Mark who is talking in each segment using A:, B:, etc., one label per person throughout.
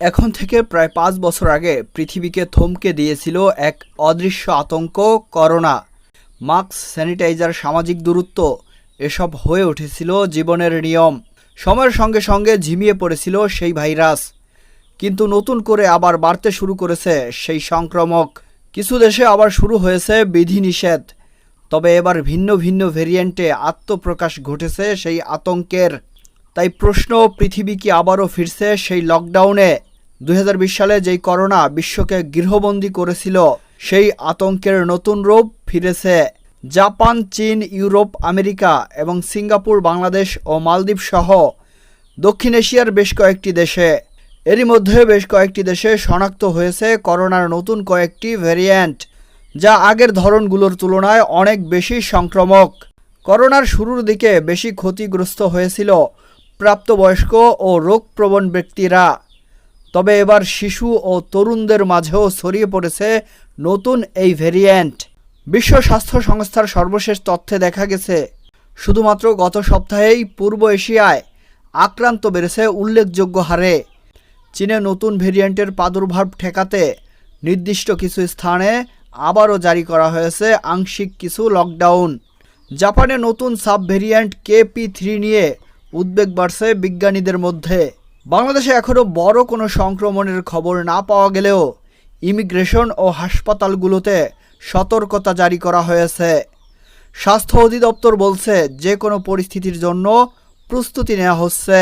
A: এখন থেকে প্রায় পাঁচ বছর আগে পৃথিবীকে থমকে দিয়েছিল এক অদৃশ্য আতঙ্ক, করোনা। মাস্ক, স্যানিটাইজার, সামাজিক দূরত্ব, এসব হয়ে উঠেছিল জীবনের নিয়ম। সময়ের সঙ্গে সঙ্গে ঝিমিয়ে পড়েছিল সেই ভাইরাস। কিন্তু নতুন করে আবার বাড়তে শুরু করেছে সেই সংক্রমক। কিছু দেশে আবার শুরু হয়েছে বিধিনিষেধ। তবে এবার ভিন্ন ভিন্ন ভেরিয়েন্টে আত্মপ্রকাশ ঘটেছে সেই আতঙ্কের। তাই প্রশ্ন, পৃথিবী কি আবারও ফিরছে সেই লকডাউনে? দুই হাজার বিশ সালে যেই করোনা বিশ্বকে গৃহবন্দী করেছিল, সেই আতঙ্কের নতুন রূপ ফিরেছে। জাপান, চীন, ইউরোপ, আমেরিকা এবং সিঙ্গাপুর, বাংলাদেশ ও মালদ্বীপ সহ দক্ষিণ এশিয়ার বেশ কয়েকটি দেশে। এরই মধ্যে বেশ কয়েকটি দেশে শনাক্ত হয়েছে করোনার নতুন কয়েকটি ভেরিয়েন্ট, যা আগের ধরনগুলোর তুলনায় অনেক বেশি সংক্রমক। করোনার শুরুর দিকে বেশি ক্ষতিগ্রস্ত হয়েছিল প্রাপ্তবয়স্ক ও রোগপ্রবণ ব্যক্তিরা। তবে এবার শিশু ও তরুণদের মাঝেও ছড়িয়ে পড়েছে নতুন এই ভেরিয়েন্ট। বিশ্ব স্বাস্থ্য সংস্থার সর্বশেষ তথ্যে দেখা গেছে, শুধুমাত্র গত সপ্তাহেই পূর্ব এশিয়ায় আক্রান্ত বেড়েছে উল্লেখযোগ্য হারে। চীনে নতুন ভেরিয়েন্টের প্রাদুর্ভাব ঠেকাতে নির্দিষ্ট কিছু স্থানে আবারও জারি করা হয়েছে আংশিক কিছু লকডাউন। জাপানে নতুন সাব ভেরিয়েন্ট কেপি থ্রি নিয়ে উদ্বেগ বাড়ছে বিজ্ঞানীদের মধ্যে। বাংলাদেশে এখনও বড় কোনো সংক্রমণের খবর না পাওয়া গেলেও ইমিগ্রেশন ও হাসপাতালগুলোতে সতর্কতা জারি করা হয়েছে। স্বাস্থ্য অধিদপ্তর বলছে যে কোনো পরিস্থিতির জন্য প্রস্তুতি নেওয়া হচ্ছে।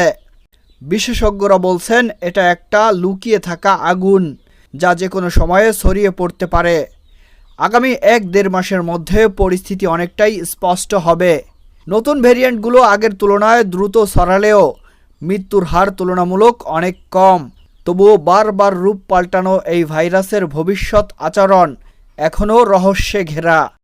A: বিশেষজ্ঞরা বলছেন এটা একটা লুকিয়ে থাকা আগুন যা যে কোনো সময়ে ছড়িয়ে পড়তে পারে। আগামী এক দেড় মাসের মধ্যে পরিস্থিতি অনেকটাই স্পষ্ট হবে। নতুন ভেরিয়েন্টগুলো আগের তুলনায় দ্রুত ছড়ালেও মৃত্যুর হার তুলনামূলক অনেক কম। তবুও বারবার রূপ পাল্টানো এই ভাইরাসের ভবিষ্যৎ আচরণ এখনও রহস্যে ঘেরা।